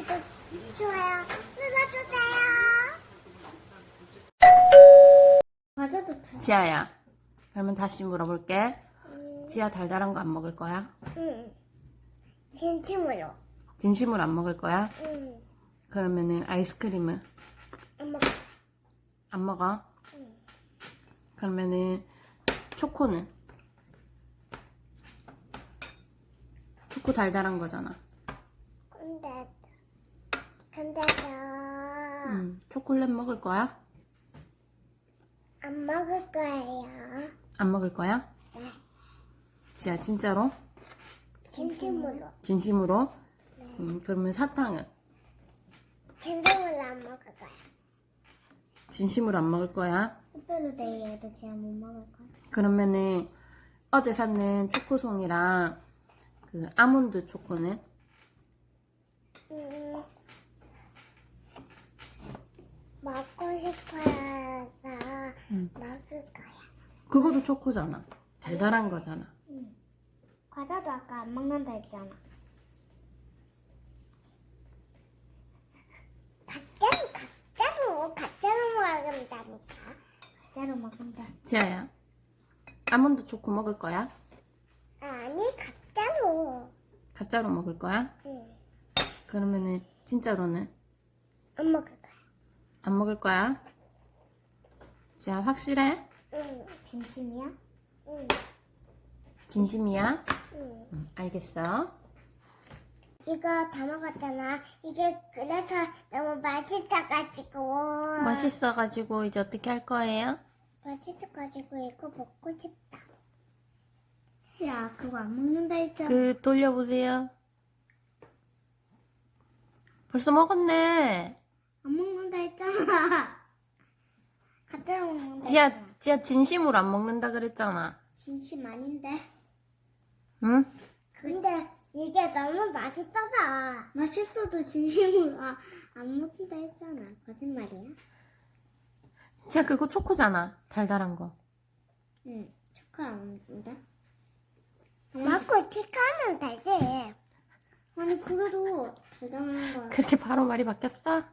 구독, 좋아요 눌러주세요. 과자도 다. 지아야. 그러면 다시 물어볼게. 음, 지아 달달한 거 안 먹을 거야? 응. 진심으로. 진심으로 안 먹을 거야? 응. 그러면은 아이스크림은 엄마, 안 먹어? 응. 그러면은 초코는? 초코 달달한 거잖아. 근데, 근데 저, 음, 초콜릿 먹을 거야? 안 먹을 거예요. 안 먹을 거야? 네. 지아 진짜로? 진심으로. 진심으로? 네. 음, 그러면 사탕은? 진심으로 안 먹을 거야. 진심으로 안 먹을 거야? 특별히 데이에도 제가 못 먹을 거야. 그러면은 어제 샀는 초코송이랑 그 아몬드 초코는? 음, 먹고 싶어서 음. 먹을 거야. 그것도 초코잖아. 달달한 거잖아. 과자도 아까 안 먹는다 했잖아. 가짜로 가짜로 가짜로 먹는다니까. 가짜로 먹는다. 지아야, 아몬드 초코 먹을 거야? 아니 가짜로. 가짜로 먹을 거야? 응. 그러면은 진짜로는 안 먹을 거야. 안 먹을 거야? 지아 확실해? 응. 진심이야? 응. 진심이야? 응. 응, 알겠어. 이거 다 먹었잖아. 이게 그래서 너무 맛있어가지고. 맛있어가지고 이제 어떻게 할 거예요? 맛있어가지고 이거 먹고 싶다. 야, 그거 안 먹는다 했잖아. 그 돌려보세요. 벌써 먹었네. 안 먹는다 했잖아. 가짜로 먹는다. 지아, 했잖아. 지아 진심으로 안 먹는다 그랬잖아. 진심 아닌데. 응? 근데 이게 너무 맛있어서. 맛있어도 진심으로 아, 안 먹는다 했잖아. 거짓말이야? 지아 그거 초코잖아. 달달한 거. 응. 초코 안 먹는다. 먹고 틱하면 되지. 아니 그래도 대단한 거야. 그렇게 바로 말이 바뀌었어?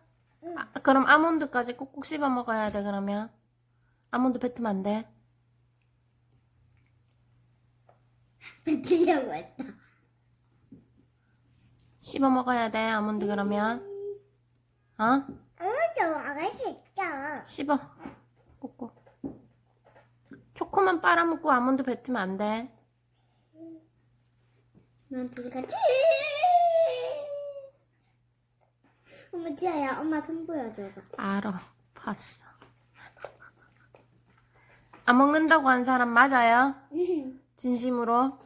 응. 아, 그럼 아몬드까지 꼭꼭 씹어 먹어야 돼 그러면 아몬드 뱉으면 안 돼? 뱉으려고 했다. 씹어 먹어야 돼 아몬드 그러면 어? 아무도 먹을 수 있죠. 씹어 꼭꼭 초코만 빨아먹고 아몬드 뱉으면 안 돼. 난 둘이 같이. 엄마 지아야, 엄마 손 보여줘봐. 알아 봤어 안 먹는다고 한 사람 맞아요? 진심으로?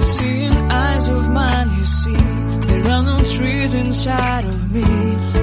Seeing eyes of mine, you see, there are no trees inside of me.